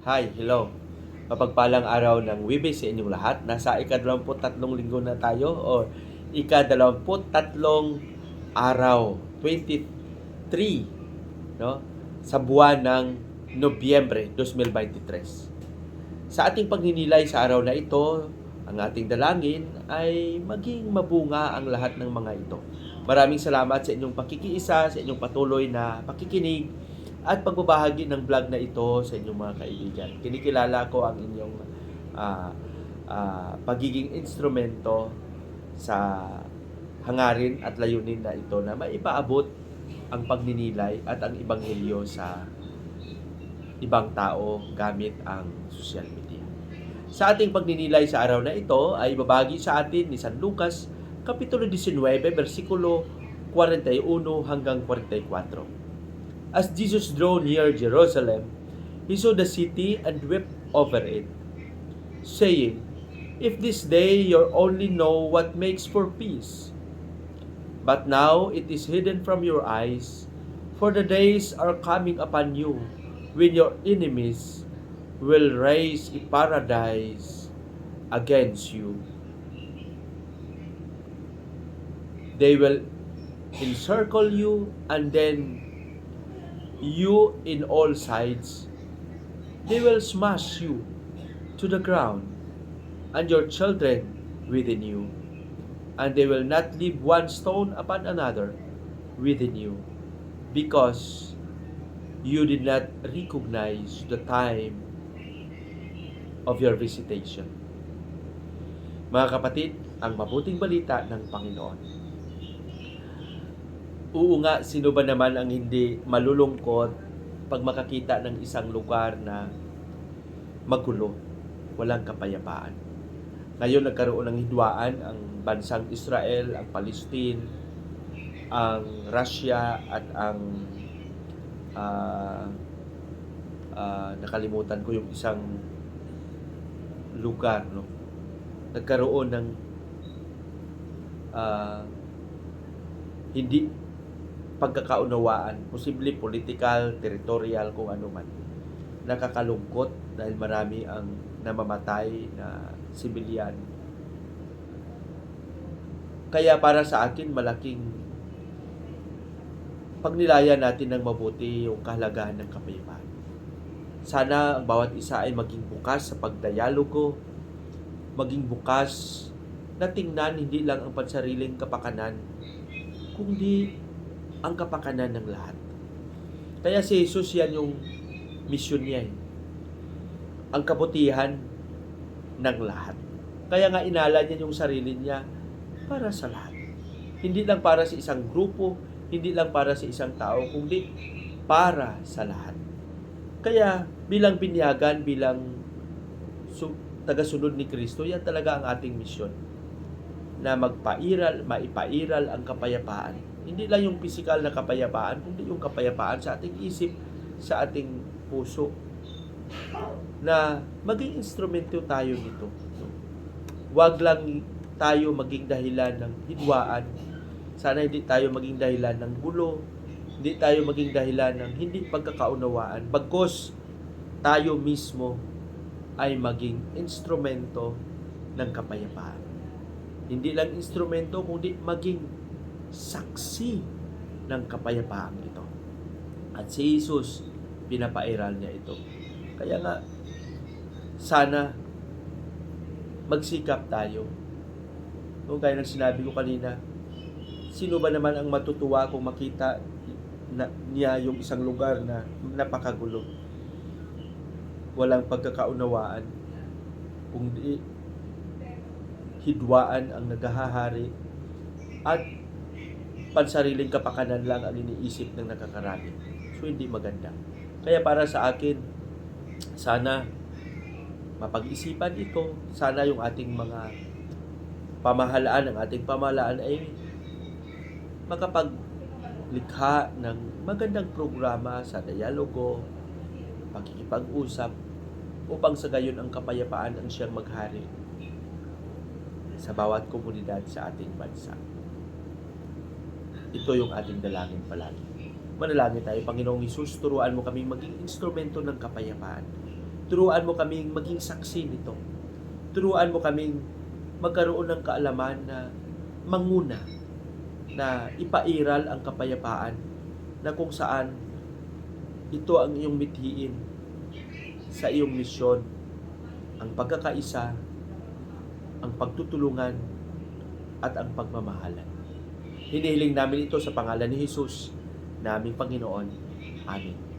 Hi, hello. Mapagpalang araw ng Wibis sa inyong lahat. Nasa ikadalawamput-tatlong linggo na tayo o ikadalawamput-tatlong araw, 23, no? Sa buwan ng Nobyembre 2023. Sa ating pagninilay sa araw na ito, ang ating dalangin ay maging mabunga ang lahat ng mga ito. Maraming salamat sa inyong pakikiisa, sa inyong patuloy na pakikinig at pagbabahagi ng vlog na ito sa inyong mga kaibigan. Kinikilala ko ang inyong ah, ah, pagiging instrumento sa hangarin at layunin na ito na maipaabot ang pagninilay at ang ebanghelyo sa ibang tao gamit ang social media. Sa ating pagninilay sa araw na ito ay babagi sa atin ni San Lucas Kapitulo 19, versikulo 41 hanggang 44. As Jesus drew near Jerusalem, he saw the city and wept over it, saying, If this day you only know what makes for peace, but now it is hidden from your eyes, for the days are coming upon you when your enemies will raise a paradise against you. They will encircle you and then you in all sides. They will smash you to the ground and your children within you. And they will not leave one stone upon another within you because you did not recognize the time of your visitation. Mga kapatid, ang mabuting balita ng Panginoon. Oo nga, sino ba naman ang hindi malulungkot pag makakita ng isang lugar na magulo, walang kapayapaan. Ngayon nagkaroon ng hidwaan ang bansang Israel, ang Palestine, ang Russia at ang ah, ah, nakalimutan ko yung isang lugar no nagkaroon ng ah, hindi pagkakaunawaan posible political territorial kung ano man. Nakakalungkot dahil marami ang namamatay na sibilyan. Kaya para sa akin malaking pagnilayan natin ng mabuti yung kahalagahan ng kapayapaan. Sana ang bawat isa ay maging bukas sa pagdayalogo, maging bukas na tingnan hindi lang ang pansariling kapakanan, kundi ang kapakanan ng lahat. Kaya si Jesus yan yung mission niya. eh. Ang kabutihan ng lahat. Kaya nga inala niya yung sarili niya para sa lahat. Hindi lang para sa isang grupo, hindi lang para sa isang tao, kundi para sa lahat. Kaya bilang binyagan, bilang su- tagasunod ni Kristo, yan talaga ang ating misyon. Na magpairal, maipairal ang kapayapaan. Hindi lang yung physical na kapayapaan, kundi yung kapayapaan sa ating isip, sa ating puso. Na maging instrumento tayo nito. Huwag lang tayo maging dahilan ng hidwaan. Sana hindi tayo maging dahilan ng gulo, hindi tayo maging dahilan ng hindi pagkakaunawaan. Bagkos tayo mismo ay maging instrumento ng kapayapaan. Hindi lang instrumento, kundi maging saksi ng kapayapaan ito. At si Jesus, pinapairal niya ito. Kaya nga, sana magsikap tayo. Kung gaya ng sinabi ko kanina, sino ba naman ang matutuwa kung makita na, niya yung isang lugar na napakagulo. Walang pagkakaunawaan. Kung di hidwaan ang naghahari at pansariling kapakanan lang ang iniisip ng nakakarami. So, hindi maganda. Kaya para sa akin, sana mapag-isipan ito. Sana yung ating mga pamahalaan, ang ating pamahalaan ay makapag likha ng magandang programa sa dialogo, pagkikipag-usap, upang sa gayon ang kapayapaan ang siyang maghari sa bawat komunidad sa ating bansa. Ito yung ating dalangin palagi. Manalangin tayo, Panginoong Isus, turuan mo kaming maging instrumento ng kapayapaan. Turuan mo kaming maging saksi nito. Turuan mo kaming magkaroon ng kaalaman na manguna na ipairal ang kapayapaan na kung saan ito ang iyong mithiin sa iyong misyon ang pagkakaisa, ang pagtutulungan, at ang pagmamahalan. Hinihiling namin ito sa pangalan ni Jesus, naming Panginoon. Amen.